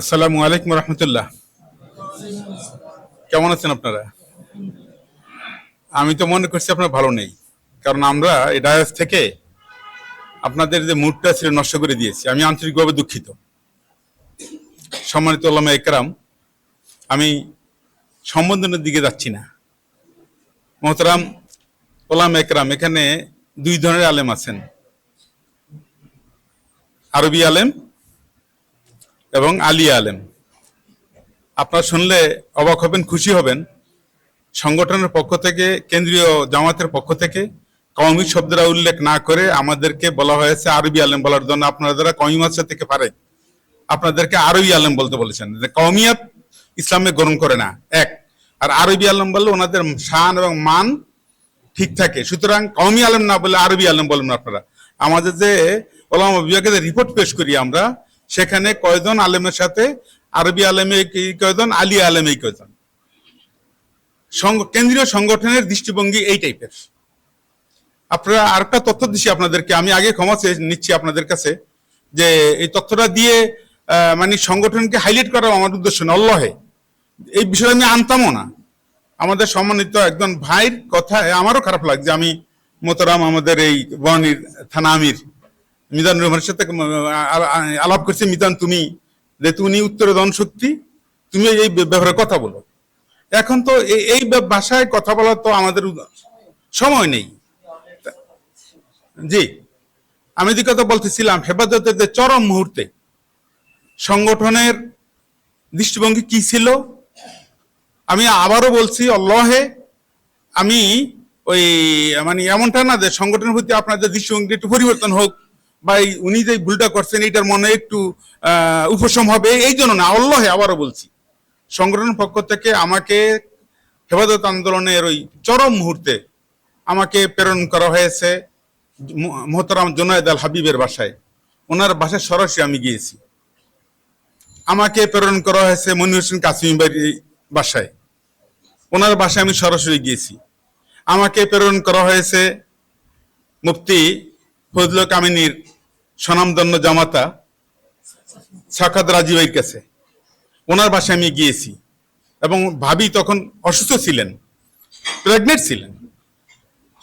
আসসালামু আলাইকুম রহমতুল্লাহ। কেমন আছেন আপনারা? আমি তো মনে করছি আপনার ভালো নেই, কারণ আমরা এই ডায়াস থেকে আপনাদের যে মুডটা ছিল নষ্ট করে দিয়েছি, আমি আন্তরিকভাবে দুঃখিত। সম্মানিত ওলামা একরাম, আমি সম্বোধনের দিকে যাচ্ছি না। মোহতারাম ওলাম একরাম, এখানে দুই ধরনের আলেম আছেন। আরবি আলেম এবং আলী আলেম। আপনারা শুনলে অবাক হবেন, খুশি হবেন। সংগঠনের পক্ষ থেকে, কেন্দ্রীয় জামাতের পক্ষ থেকে কওমি শব্দরা উল্লেখ না করে আমাদেরকে বলা হয়েছে আরবি আলেম বলার জন্য। আপনারা যারা কওমি মাসা থেকে পারে, আপনাদেরকে আরবি আলেম বলতে বলেছেন। কওমিয়াত ইসলামে গ্রহণ করে না, এক। আর আরবি আলেম বললে ওনাদের শান এবং মান ঠিক থাকে। সুতরাং কওমি আলেম না বলে আরবি আলেম বলবেন আপনারা। আমাদের যে ওলামা বিভাগে রিপোর্ট পেশ করি আমরা সেখানে কয়জন আলেমের সাথে? আরবি আলেমে কয়জন? আলী আলেম কয়জন? কেন্দ্রীয় সংগঠনের দৃষ্টিভঙ্গি এই টাইপের। আপনারা আরেকটা তথ্য দিচ্ছি আপনাদেরকে, আমি আগে ক্ষমা নিচ্ছি আপনাদের কাছে, যে এই তথ্যটা দিয়ে মানে সংগঠনকে হাইলাইট করা আমার উদ্দেশ্য না অল্লাহে। এই বিষয়ে আমি আনতামও না। আমাদের সম্মানিত একজন ভাইয়ের কথা আমারও খারাপ লাগছে, আমি মোতারাম আমাদের এই বর্ণির থানা আমির। মিজান রহমানের সাথে আলাপ করছি, মিজান তুমি, যে তুমি উত্তরে দন শক্তি তুমি এই ব্যাপারে কথা বলো। এখন তো এই- ভাষায় কথা বলার তো আমাদের সময় নেই। জি, আমি যে কথা বলতেছিলাম, হেফাজতের যে চরম মুহূর্তে সংগঠনের দৃষ্টিভঙ্গি কি ছিল, আমি আবারও বলছি অল্লাহে আমি ওই মানে এমনটা না যে সংগঠনের প্রতি আপনাদের দৃষ্টিভঙ্গি একটু পরিবর্তন হোক বা উনি যে ভুলটা করছেন, এটার মনে একটু উপশম হবে, এই জন্য না অল্লাহে আবারও বলছি, সংগঠনের পক্ষ থেকে আমাকে হেফাজত আন্দোলনের ওই চরম মুহূর্তে আমাকে প্রেরণ করা হয়েছে মোহতারাম জোনায়দ আল হাবিবের বাসায়। ওনার বাসায় সরাসরি আমি গিয়েছি। আমাকে প্রেরণ করা হয়েছে মনি হোসেন কাসিম বাড়ির বাসায়। ওনার বাসায় আমি সরাসরি গিয়েছি। আমাকে প্রেরণ করা হয়েছে মুফতি ফজল কামিনীর স্বনামধন্য জামাতা সাখাত রাজীবের কাছে। ওনার বাসায় আমি গিয়েছি এবং ভাবি তখন অসুস্থ ছিলেন প্রেগনেন্ট ছিলেন।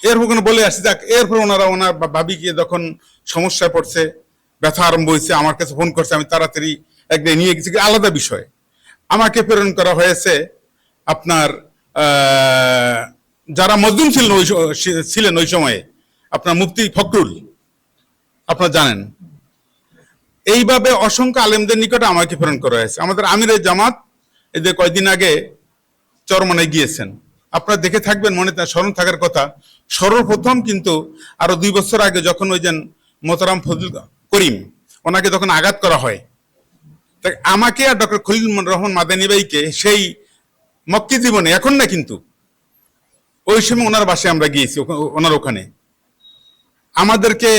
এরপর কোনো বলে আসি, যাক, এরপর ওনারা, ওনার ভাবি গিয়ে যখন সমস্যায় পড়ছে, ব্যথা আরম্ভ হয়েছে, আমার কাছে ফোন করছে, আমি তাড়াতাড়ি একদিন নিয়ে গেছি আলাদা বিষয়। আমাকে প্রেরণ করা হয়েছে আপনার যারা মজদুম ছিলেন ওই ছিলেন ওই সময়ে, আপনার মুফতি ফখরুল। আপনারা জানেন। এইভাবে অসংখ্য আলেমদের নিকটে আমাকে প্রেরণ করা হয়েছে। আমাদের আমিরের জামাত এই যে কয়দিন আগে চরমনায় গিয়েছেন। আপনারা দেখে থাকবেন, মনে স্মরণ থাকার কথা। সর্বপ্রথম কিন্তু আরও দুই বছর আগে যখন ওই যেন মোতারাম ফজল করিম, ওনাকে যখন আঘাত করা হয়, তা আমাকে আর ডক্টর খলিল রহমান মাদানী ভাইকে সেই মক্কি জীবনে, এখন না কিন্তু, ওই সময় ওনার বাসায় আমরা গিয়েছি ওনার ওখানে। আমাদেরকে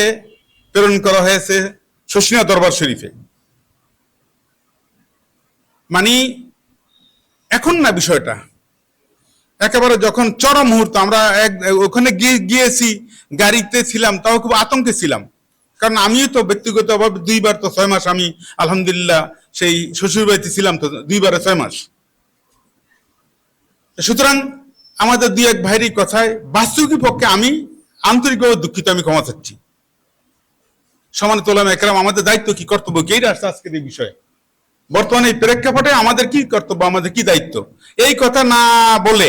প্রেরণ করা হয়েছে শশিনা দরবার শরীফে। মানে এখন না বিষয়টা? একেবারে যখন চরম মুহূর্ত, আমরা এক, ওখানে গিয়ে, গিয়েছি, গাড়িতে ছিলাম, তাও খুব আতঙ্কে ছিলাম। কারণ আমিও তো ব্যক্তিগতভাবে দুইবার তো ছয় মাস আমি, আলহামদুলিল্লাহ, সেই শ্বশুর বাড়িতে ছিলাম তো দুইবারে ছয় মাস। সুতরাং আমাদের দুই এক ভাইয়ের কথায়, বাস্তবিক পক্ষে আমি আন্তরিকভাবে দুঃখিত, আমি ক্ষমা চাচ্ছি। সমান তোলাম একরাম, আমাদের দায়িত্ব কি কর্তব্য? কি আসছে আজকের এই বিষয়ে? বর্তমানে এই প্রেক্ষাপটে আমাদের কি কর্তব্য, আমাদের কি দায়িত্ব? এই কথা না বলে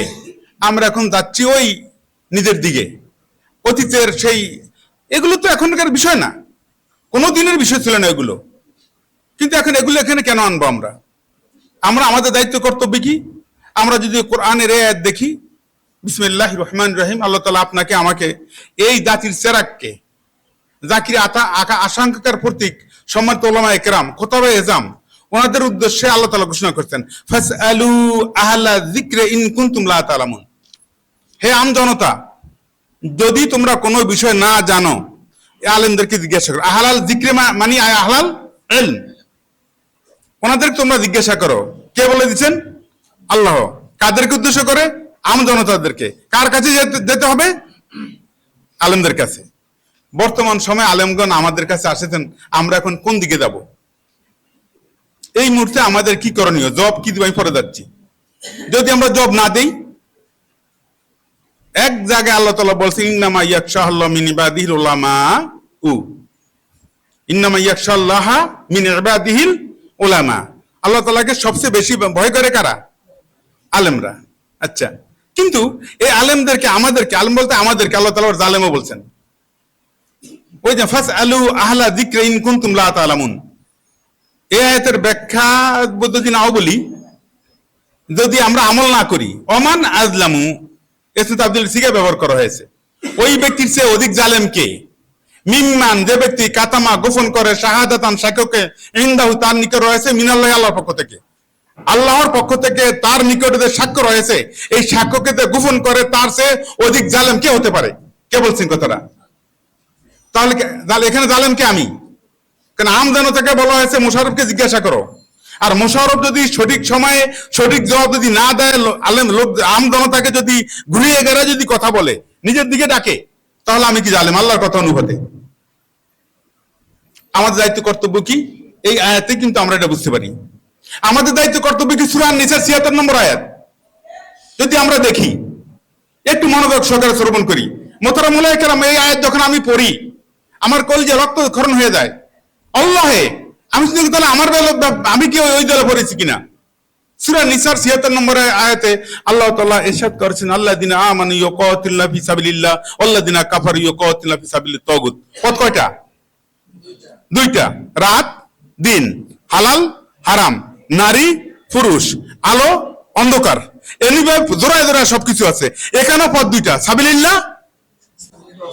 আমরা এখন যাচ্ছি ওই নিজের দিকে। অতীতের সেই, এগুলো তো এখনকার বিষয় না। কোনো দিনের বিষয় ছিল না এগুলো। কিন্তু এখন এগুলো এখানে কেন আনব আমরা? আমরা, আমাদের দায়িত্ব, কর্তব্য কি? আমরা যদি কোরআনের এই আয়াত দেখি বিসমিল্লাহ রহমান রহিম, আল্লাহ তালা আপনাকে, আমাকে এই জাতির চেরাককে জাকির আতা আকা আশঙ্কার প্রতীক, সম্মানিত ওলামা একরাম খোতাবে এজাম, ওনাদের উদ্দেশ্যে আল্লাহ তালা ঘোষণা করছেন ফাস আলু আহলা জিক্রে ইন তালামুন হে আম জনতা, যদি তোমরা কোনো বিষয় না জানো আলেমদেরকে জিজ্ঞাসা করো, আহলাল জিক্রে মানে আহলাল ইলম? ওনাদেরকে তোমরা জিজ্ঞাসা করো, কে বলে দিচ্ছেন? আল্লাহ। কাদেরকে উদ্দেশ্য করে? আম জনতাদেরকে। কার কাছে যেতে হবে? আলেমদের কাছে। বর্তমান সময়ে আলেমগণ আমাদের কাছে আসেছেন, আমরা এখন কোন দিকে যাব? এই মুহূর্তে আমাদের কি করণীয়? জব কি দিব? আমি পরে যাচ্ছি। যদি আমরা জব না দেই, এক জায়গায় আল্লাহ তালা বলছে, ইন্নামা ইয়াকশাহ মিন ইবাদিহিল উলামা উ। ইন্নামা ইয়াকশাল্লাহ মিন ইবাদিহিল উলামা। আল্লাহ তাআলাকে সবচেয়ে বেশি ভয় করে কারা? আলেমরা। আচ্ছা। কিন্তু এই আলেমদেরকে, আমাদেরকে, আলেম বলতে আমাদেরকে আল্লাহ তাআলা জালেমও বলছেন। ওই যে ফাস আলু আহলা এই আয়াতের ব্যাখ্যা যদি নাও বলি, যদি আমরা আমল না করি অমান আজলামু আব্দুল সিগা ব্যবহার করা হয়েছে। ওই ব্যক্তির চেয়ে অধিক জালেম কে? মিম্মান, যে ব্যক্তি কাতামা গোপন করে শাহাদাতান সাক্ষ্যকে ইন্দাহু, তার নিকট রয়েছে মিনাল্লাহ, আল্লাহর পক্ষ থেকে। আল্লাহর পক্ষ থেকে তার নিকটে যে সাক্ষ্য রয়েছে, এই সাক্ষ্যকে যে গোপন করে, তার চেয়ে অধিক জালেম কে হতে পারে? কে বলছেন কথাটা? তাহলে এখানে জালেম কে আমি? কারণ আম জনতাকে বলা হয়েছে মোশারফকে জিজ্ঞাসা করো। আর মোশারফ যদি সঠিক সময়ে সঠিক জবাব যদি না দেয় আলেম লোক আম জনতাকে যদি ঘুরিয়ে গেড়ে যদি কথা বলে, নিজের দিকে ডাকে, তাহলে আমি কি জালেম? আল্লাহর কথা অনুভূতে। আমাদের দায়িত্ব কর্তব্য কি? এই আয়াতে কিন্তু আমরা এটা বুঝতে পারি। আমাদের দায়িত্ব কর্তব্য কি? সুরান নিসার ছিয়াত্তর নম্বর আয়াত। যদি আমরা দেখি, একটু মনোযোগ সহকারে শ্রবণ করি। মোতারা মুলাই কেরাম, এই আয়াত যখন আমি পড়ি আমার কলজে রক্তক্ষরণ হয়ে যায়। অল্লাহে আমি শুধু তাহলে আমার আমি কি ওই দলে পড়েছি কিনা? সুরা নিসার নম্বর আয়াতে আল্লাহ ইরশাদ করেছেন আল্লাহ দিনা আল্লাহ কাফারু তাগুত। কয়টা? দুইটা। রাত, দিন। হালাল, হারাম। নারী, পুরুষ। আলো, অন্ধকার। এলিভাবে জোড়ায় জোড়ায় সবকিছু আছে। এখানেও পদ দুইটা। সাবিলিল্লাহ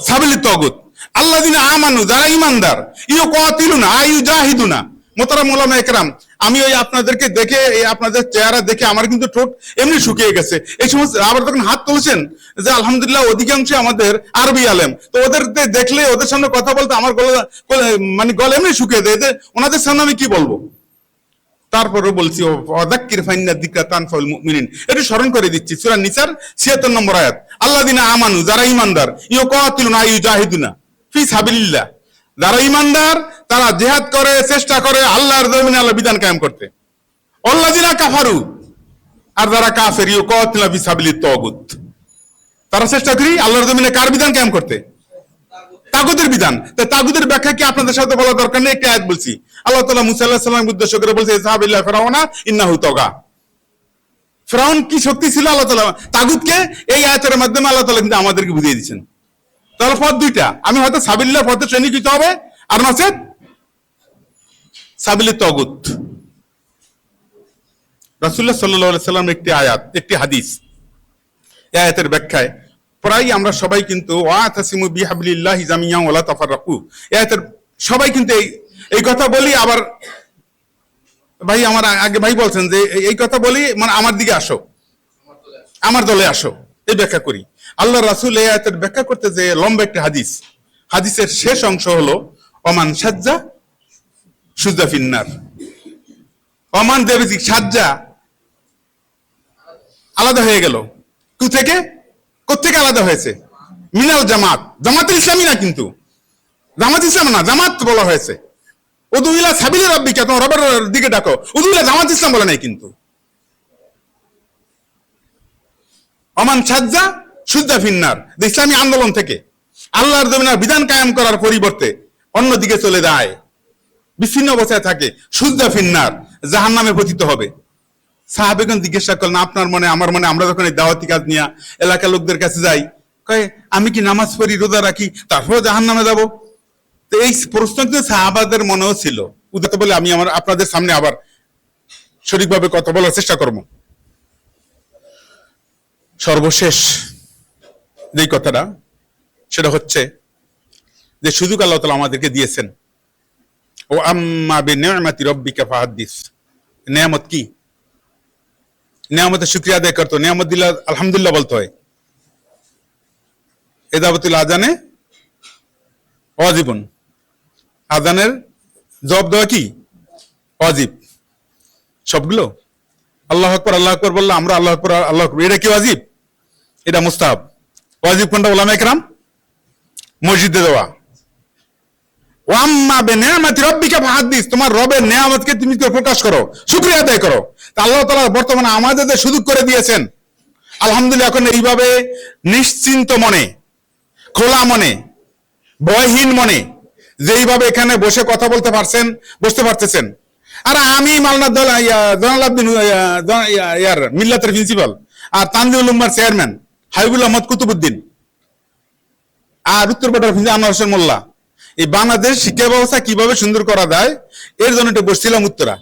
সাবিলি তগুত। আল্লাহ দিন আমানু, যারা ইমানদার ইউ কাতিলুনা আয়ু জাহিদুনা। মোতারা মোলামা একরাম, আমি ওই আপনাদেরকে দেখে, এই আপনাদের চেহারা দেখে আমার কিন্তু ঠোঁট এমনি শুকিয়ে গেছে। এই সমস্ত আবার তখন হাত তুলছেন যে আলহামদুলিল্লাহ অধিকাংশ আমাদের আরবি আলেম। তো ওদের দেখলে, ওদের সামনে কথা বলতে আমার গলা মানে গলা এমনি শুকিয়ে দেয়। এদের- ওনাদের সামনে আমি কি বলব? তারপরে বলছি অদাক্কির ফাইন্না দিকরা তানফাউল মুমিনিন। এটা স্মরণ করে দিচ্ছি, সূরা নিসার 76 নম্বর আয়াত। আল্লাযিনা আমানু, যারা ঈমানদার ইউকাতিলুনা ইউজাহিদুনা ফি সাবিলিল্লাহ। যারা ইমানদার, তারা জিহাদ করে, চেষ্টা করে আল্লাহর জমিনে আল্লাহ বিধান কায়েম করতে। আল্লাযিনা কাফারু। আর যারা কাফের ইউকাতিলুনা ফি সাবিলিত তাগুত। তারা চেষ্টা করি আল্লাহর জমিনে কার বিধান কায়েম করতে? তাগুদের বিধান। তা তাগুদের ব্যাখ্যা কি আপনাদের সাথে বলা দরকার নেই? একটি আয়াত বলছি। আল্লাহ তাআলা মুসা আলাইহিস সালাম উদ্দেশ্য করে বলছে ইসহাবিল্লাহ ফিরাউনা ইন্নাহু তাগা। ফিরাউন কি শক্তি ছিল? আল্লাহ তাআলা তাগুতকে এই আয়াতের মাধ্যমে আল্লাহ তাআলা কিন্তু আমাদেরকে বুঝিয়ে দিয়েছেন। তাহলে পথ দুইটা। আমি হয়তো সাবিল্লাহ পথে শ্রেণি দিতে হবে, আর নচেত সাবিলি তগুত। রাসূলুল্লাহ সাল্লাল্লাহু আলাইহি সাল্লাম একটি আয়াত, একটি হাদিস। আয়াতের ব্যাখ্যায় প্রায় আমরা সবাই কিন্তু ওয়াতাসিমু বিহাবলিল্লাহি জামিয়ান ওয়ালা তাফাররাকু। এই আয়াতের সবাই কিন্তু এই এই কথা বলি আবার ভাই আমার আগে ভাই বলছেন যে এই কথা বলি মানে আমার দিকে আসো। আমার দলে আসো। এই ব্যাখ্যা করি। আল্লাহ রাসূল এই আয়াতের ব্যাখ্যা করতে যে লম্বা একটা হাদিস। হাদিসের শেষ অংশ হলো অমান সাজ্জা সুজা ফিন্নার। অমান দেবী সাজ্জা আলাদা হয়ে গেল। কু থেকে? কোথেকে আলাদা হয়েছে? মিনাল জামাত। জামাতুল ইসলামী না কিন্তু। জামাত ইসলাম না, জামাত বলা হয়েছে। উদুইলা সাবিলে রব্বিকা, তোমার রবের দিকে ডাকো। উদুইলা জামাত ইসলাম বলে নাই কিন্তু। অমান সাজ্জা সুদ্দা ফিন্নার। যে ইসলামী আন্দোলন থেকে আল্লাহর জমিনার বিধান কায়েম করার পরিবর্তে অন্যদিকে চলে যায়। বিচ্ছিন্ন অবস্থায় থাকে সুদ্দা ফিন্নার জাহান নামে পতিত হবে। সাহাবেগণ জিজ্ঞাসা করলেন, আপনার মনে, আমার মনে, আমরা যখন এই দাওয়াতি কাজ নিয়ে এলাকার লোকদের কাছে যাই, কয়ে, আমি কি নামাজ পড়ি, রোজা রাখি তারপরে জাহান নামে যাব? তো এই প্রশ্ন কিন্তু সাহাবাদের মনেও ছিল। উদাহরণ বলে আমি আমার, আপনাদের সামনে আবার সঠিকভাবে কথা বলার চেষ্টা করব। সর্বশেষ যেই কথাটা, সেটা হচ্ছে যে সুযোগ আল্লাহ তালা আমাদেরকে দিয়েছেন। ও আম্মা বে নেমাতি রব্বিকা নেয়ামত কি? নিয়ামতের শুক্রিয়া আদায় করতো নিয়ামত দিলে আলহামদুলিল্লাহ বলতে হয়। এদাবতুল আজানে অজীবন আজানের জবাব দেওয়া কি? অজীব সবগুলো? আল্লাহ আকবর আল্লাহ আকবর বললাম আমরা আল্লাহ আকবর আল্লাহ আকবর। এটা কি অজীব এটা মুস্তাহাব। অজীব কোনটা ওলামা একরাম? মসজিদে দেওয়া। ওয়াম্মা বে রব্বিকা তোমার রবের নেয়ামতকে তুমি প্রকাশ করো আদায় করো। তা আল্লাহ বর্তমানে আমাদের সুযোগ করে দিয়েছেন, আলহামদুলিল্লাহ এখন এইভাবে নিশ্চিন্ত মনে, খোলা মনে ভয়হীন মনে যেইভাবে এখানে বসে কথা বলতে পারছেন, বসতে পারতেছেন। আর আমি মালনা দল জনালাউদ্দিন ইয়ার মিল্লাতের প্রিন্সিপাল আর তানজিউল উম্মার চেয়ারম্যান হাবিবুল আহমদ কুতুবুদ্দিন আর উত্তরপাড়ার প্রিন্সিপাল আনোয়ার হোসেন মোল্লা। এই বাংলাদেশ শিক্ষা ব্যবস্থা কীভাবে সুন্দর করা যায়, এর জন্য একটু বসছিলাম উত্তরা।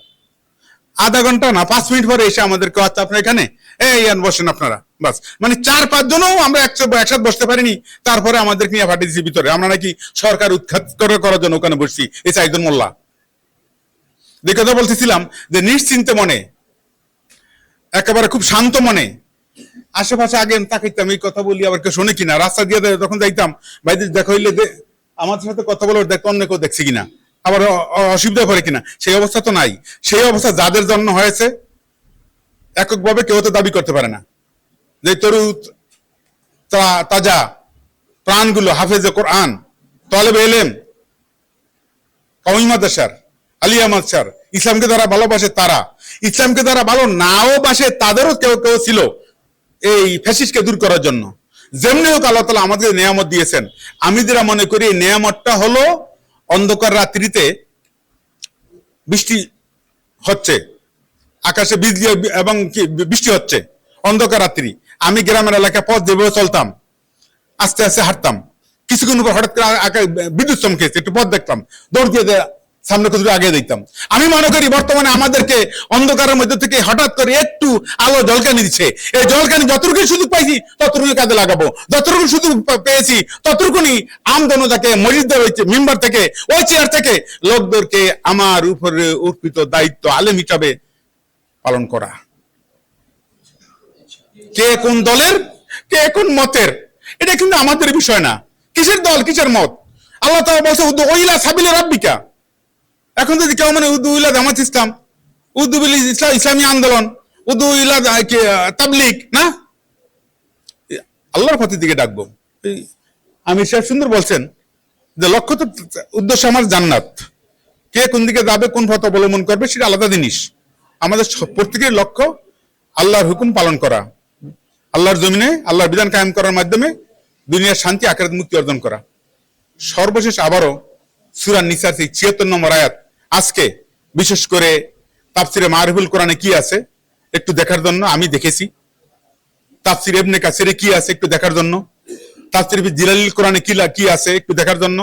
আধা ঘণ্টা না, পাঁচ মিনিট পরে এসে আমাদেরকে আচ্ছা আপনার এখানে, এই আন বসেন আপনারা, বাস। মানে চার পাঁচ জনও আমরা একসাথে বসতে পারিনি, তারপরে আমাদেরকে নিয়ে পাঠিয়ে দিয়েছি ভিতরে। আমরা নাকি সরকার উৎখাত করার জন্য ওখানে বসছি, এই চাইজন মোল্লা। যে কথা বলতেছিলাম যে নিশ্চিন্তে মনে, একেবারে খুব শান্ত মনে আশেপাশে আগে তাকাইতাম, এই কথা বলি আবার কেউ শোনে কিনা? রাস্তা দিয়ে যখন যাইতাম, ভাইদের দেখা হইলে সাথে কথা বলে দেখতো অন্য কেউ দেখছে কিনা? আবার অসুবিধা করে কিনা? সেই অবস্থা তো নাই। সেই অবস্থা যাদের জন্য হয়েছে, এককভাবে কেউ তো দাবি করতে পারে না। যে তরু তাজা প্রাণগুলো, হাফেজে কোরআন, তলেব এলেম কওমি মাদ্রাসার আলিয়া মাদ্রাসার ইসলামকে যারা ভালোবাসে তারা, ইসলামকে যারা ভালো নাও বাসে তাদেরও কেউ কেউ ছিল। এই ফ্যাসিস্টকে দূর করার জন্য। যেমনি হোক আল্লাহ তালা আমাদের নিয়ামত দিয়েছেন। আমি যেটা মনে করি, এই নিয়ামতটা হলো অন্ধকার রাত্রিতে বৃষ্টি হচ্ছে। আকাশে বিজলি এবং বৃষ্টি হচ্ছে। অন্ধকার রাত্রি। আমি গ্রামের এলাকায় পথ যেভাবে চলতাম, আস্তে আস্তে হাঁটতাম। কিছুক্ষণ পর হঠাৎ করে বিদ্যুৎ চমকেছে, একটু পথ দেখতাম। দৌড় দিয়ে সামনে কিছু আগে দেখতাম। আমি মনে করি বর্তমানে আমাদেরকে অন্ধকারের মধ্যে থেকে হঠাৎ করে একটু আলো জলকানি দিচ্ছে। এই জলকানি যতটুকু সুযোগ পাইছি ততটুকু কাজে লাগাবো। যতটুকু সুযোগ পেয়েছি, ততটুকুনি আমদনতাকে মসজিদে হয়েছে মেম্বার থেকে, ওই চেয়ার থেকে লোকদেরকে আমার উপরে অর্পিত দায়িত্ব আলেম হিসাবে পালন করা। কে কোন দলের, কে কোন মতের, এটা কিন্তু আমাদের বিষয় না। কিসের দল, কিসের মত? আল্লাহ তাআলা বলছে ওইলা সাবিলে রাব্বিকা। এখন যদি কেউ মানে উদ্দু ইলা জামাত ইসলাম উদ্দু ইসলাম আন্দোলন উদ্দু ইলা আহ, কি, আহ, তাবলিগ না? আল্লাহর পথের দিকে ডাকবো। আমির সাহেব সুন্দর বলছেন যে লক্ষ্য তো উদ্দেশ্য আমার জান্নাত। কে কোন দিকে যাবে কোন পথ অবলম্বন করবে সেটা আলাদা জিনিস। আমাদের প্রত্যেকের লক্ষ্য আল্লাহর হুকুম পালন করা। আল্লাহর জমিনে আল্লাহর বিধান কায়েম করার মাধ্যমে দুনিয়ার শান্তি আকারাত মুক্তি অর্জন করা। সর্বশেষ আবারও সুরান নিসার সেই ছিয়াত্তর নম্বর আয়াত। আজকে বিশেষ করে তাফসিরে মারহুল কোরআনে কি আছে একটু দেখার জন্য? আমি দেখেছি। তাফসির এবনে কাসিরে কি আছে একটু দেখার জন্য? তাফসির জিলালিল কোরআনে কি কি আছে একটু দেখার জন্য?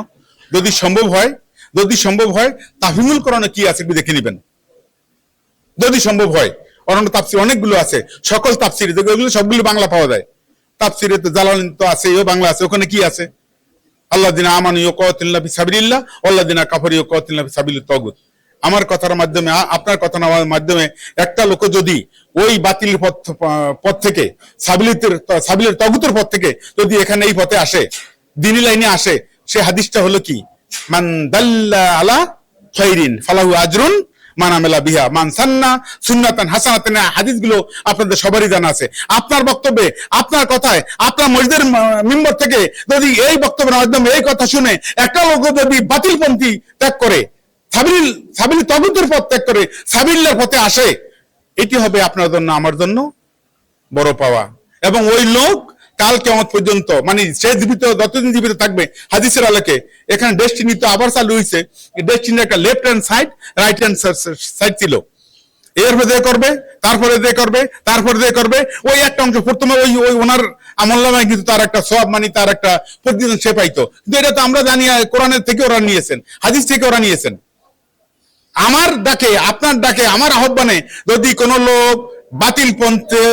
যদি সম্ভব হয়, যদি সম্ভব হয় তাফিমুল কোরআনে কি আছে একটু দেখে নেবেন। যদি সম্ভব হয় অনন্য তাফসির অনেকগুলো আছে, সকল তাফসির, যেগুলো সবগুলো বাংলা পাওয়া যায়। তাফসিরে তো জালালিন তো আছে ও বাংলা আছে, ওখানে কি আছে? আল্লাহ দিনা আমানু ইয়ুকাতিলনা ফি সাবিলিল্লাহ আল্লাহ দিনা কাফারু ইয়ুকাতিলনা ফি সাবিলিত তাগুত। আমার কথার মাধ্যমে আপনার কথা মাধ্যমে একটা লোক যদি ওই বাতিল পথ পথ থেকে, সাবিলিতের সাবিলের তগুতের পথ থেকে যদি এখানে এই পথে আসে, দিনী লাইনে আসে, সে হাদিসটা হলো কি? মান দাল্লা আলা খাইরিন, ফালাহু আজরুন মানামেলা বিহা। মান সান্না সুন্নাতান হাসানাতান হাদিসগুলো আপনাদের সবারই জানা আছে। আপনার বক্তব্যে, আপনার কথায়, আপনার মসজিদের মেম্বার থেকে যদি এই বক্তব্যের মাধ্যমে এই কথা শুনে একটা লোক যদি বাতিলপন্থী ত্যাগ করে, সাবিল সাবিল তগুতের পথ ত্যাগ করে, সাবিল্লার পথে আসে, এটি হবে আপনার জন্য, আমার জন্য বড় পাওয়া। এবং ওই লোক কাল কেমন পর্যন্ত মানে সে জীবিত যতদিন জীবিত থাকবে, হাদিসের আলোকে, এখানে ডেস্টিনি তো আবার চালু হয়েছে ডেস্টিনি একটা left hand side right hand side ছিল। এরপরে দিয়ে করবে, তারপরে দিয়ে করবে, তারপরে দিয়ে করবে, ওই একটা অংশ, প্রথমে ওই ওই ওনার আমল নামায় কিন্তু তার একটা সব মানে তার একটা প্রতিদিন সে পাইতো। কিন্তু এটা তো আমরা জানি কোরআনের থেকে ওরা নিয়েছেন, হাদিস থেকে ওরা নিয়েছেন। আমার ডাকে, আপনার ডাকে, আমার আহ্বানে যদি কোন লোক বাতিল পন্থে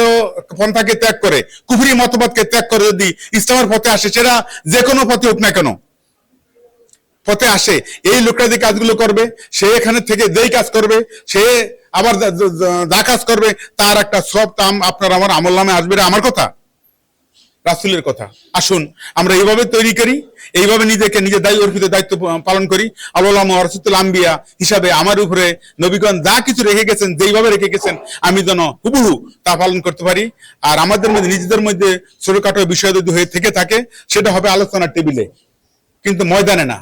পন্থাকে ত্যাগ করে, কুফরি মতবাদকে ত্যাগ করে যদি ইসলামের পথে আসে, সেটা যে কোনো পথে হোক না কেন। পথে আসে। এই লোকটা যে কাজগুলো করবে, সে এখানে থেকে যেই কাজ করবে, সে আবার যা কাজ করবে, তার একটা সব তাম আপনার আমার আমল নামে আসবে আমার কথা। রাসুলের কথা। আসুন, আমরা এইভাবে তৈরি করি, এইভাবে নিজেকে নিজের দায়ী অর্পিত দায়িত্ব পালন করি। আল্লাহ রসুল আম্বিয়া হিসাবে আমার উপরে নবীগণ যা কিছু রেখে গেছেন, যেইভাবে রেখে গেছেন, আমি যেন হুবহু তা পালন করতে পারি। আর আমাদের মধ্যে, নিজেদের মধ্যে ছোটখাটো বিষয় যদি হয়ে থেকে থাকে, সেটা হবে আলোচনার টেবিলে। কিন্তু ময়দানে না।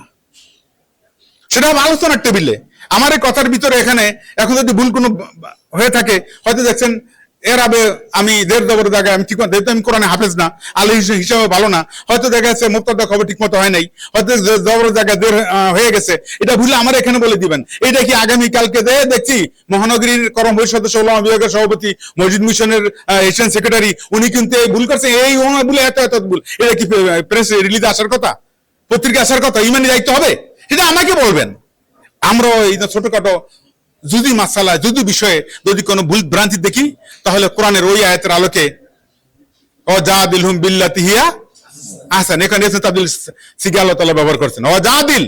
সেটা হবে আলোচনার টেবিলে। আমার এই কথার ভিতরে এখানে, এখন যদি ভুল কোনো হয়ে থাকে, হয়তো দেখছেন এর আবে আমি দেড় দবর জায়গায় আমি ঠিক মতো আমি কোরআনে হাফেজ না হিসাবে ভালো না, হয়তো দেখা যাচ্ছে ঠিক মতো হয় নাই, হয়তো জায়গায় দেড় হয়ে গেছে। এটা ভুলে আমার এখানে বলে দিবেন। এটা কি দেখছি? মহানগরীর করম ওলামা বিভাগের সভাপতি, মসজিদ মিশনের এশিয়ান সেক্রেটারি, উনি কিন্তু ভুল করছে। এই ভুলে এত এত ভুল। এটা কি প্রেস রিলিজে আসার কথা? পত্রিকা আসার কথা? ইমানি দায়িত্ব হবে? সেটা আমাকে বলবেন। আমরা এই ছোটখাটো যদি মাসালা যদি বিষয়ে যদি কোনো ভুল ভ্রান্তি দেখি, তাহলে কোরআনের ওই আয়াতের আলোকে ও যা দিল হুম বিল্লাতি হিয়া আহসান। এখানে এসে তাবিল সিগে আল্লাহ ব্যবহার করছেন। ও যা দিল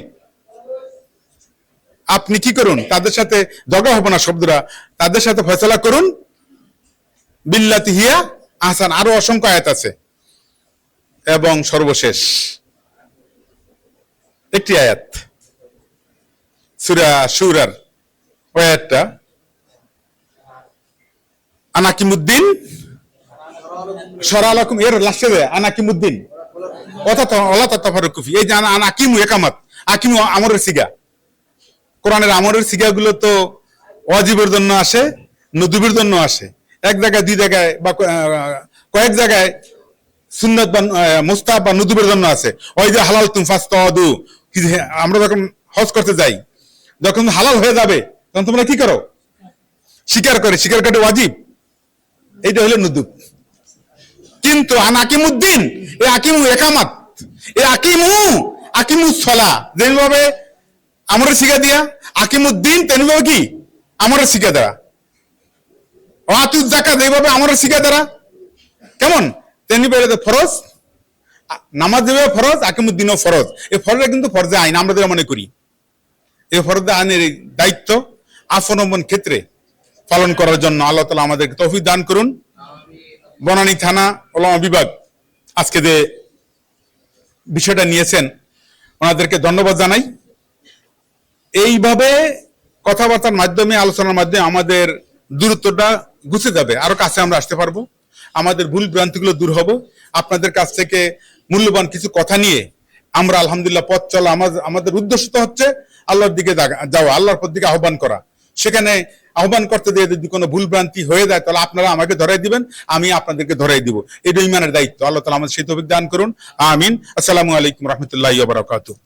আপনি কি করুন? তাদের সাথে জগা হবে না শব্দরা তাদের সাথে ফয়সলা করুন। বিল্লাতি হিয়া আহসান। আরও অসংখ্য আয়াত আছে। এবং সর্বশেষ একটি আয়াত। সুরা সুরার ওই আনাকিমুদ্দিন? সরালাকুম এর লাস্টে আনাকিমুদ্দিন। এই যে আনাকিমু একামত আকিমু আমরের সিগা। কোরআনের আমরের সিগাগুলো তো অজীবের জন্য আসে নদীবের জন্য আসে। এক জায়গায় দুই জায়গায় বা কয়েক জায়গায় সুন্নত বা আহ, মুস্তাহাব বা নুদুবের জন্য আছে ওই যে হালাল তুম ফাস্ত অদু কি যে আমরা যখন হজ করতে যাই যখন হালাল হয়ে যাবে তখন তোমরা কি করো? স্বীকার করে স্বীকার করে ওয়াজিব। এইটা হলো নুদুব। কিন্তু আন আকিমুদ্দিন এ আকিমু একামাত, এ আকিমু আকিমু সলা যেভাবে আমরা শিখা দিয়া আকিমুদ্দিন তেমনিভাবে কি? আমরা শিখা দেওয়া ওয়াতুজ জাকাত এইভাবে আমরা শিখা দেওয়া কেমন? তেমনি বেড়ে ফরজ। নামাজ দেবে ফরজ আকিমুদ্দিনও ফরজ। এই ফরজটা কিন্তু ফরজে আইন, আমরা যেটা মনে করি। এই ফরজে আইনের দায়িত্ব। আফনবন ক্ষেত্রে পালন করার জন্য আল্লাহ তালা আমাদেরকে তৌফিক দান করুন। বনানী থানা ওলামা বিভাগ আজকে যে বিষয়টা নিয়েছেন, ওনাদেরকে ধন্যবাদ জানাই। এইভাবে কথাবার্তার মাধ্যমে, আলোচনার মাধ্যমে আমাদের দূরত্বটা গুছে যাবে। আরও কাছে আমরা আসতে পারব। আমাদের ভুল ভ্রান্তিগুলো দূর হবে। আপনাদের কাছ থেকে মূল্যবান কিছু কথা নিয়ে আমরা আলহামদুলিল্লাহ পথ চলা আমাদের আমাদের উদ্দেশ্য হচ্ছে আল্লাহর দিকে যাওয়া, আল্লাহর পথ দিকে আহ্বান করা। সেখানে আহ্বান করতে দিয়ে যদি কোনো ভুলভ্রান্তি হয়ে যায়, তাহলে আপনারা আমাকে ধরাই দিবেন, আমি আপনাদেরকে ধরাই দিব। এটা ইমানের দায়িত্ব। আল্লাহ তালা আমাদের সেই তৌফিক দান করুন। আমিন। আসসালামু আলাইকুম রহমতুল্লাহ বারাকাতুহ।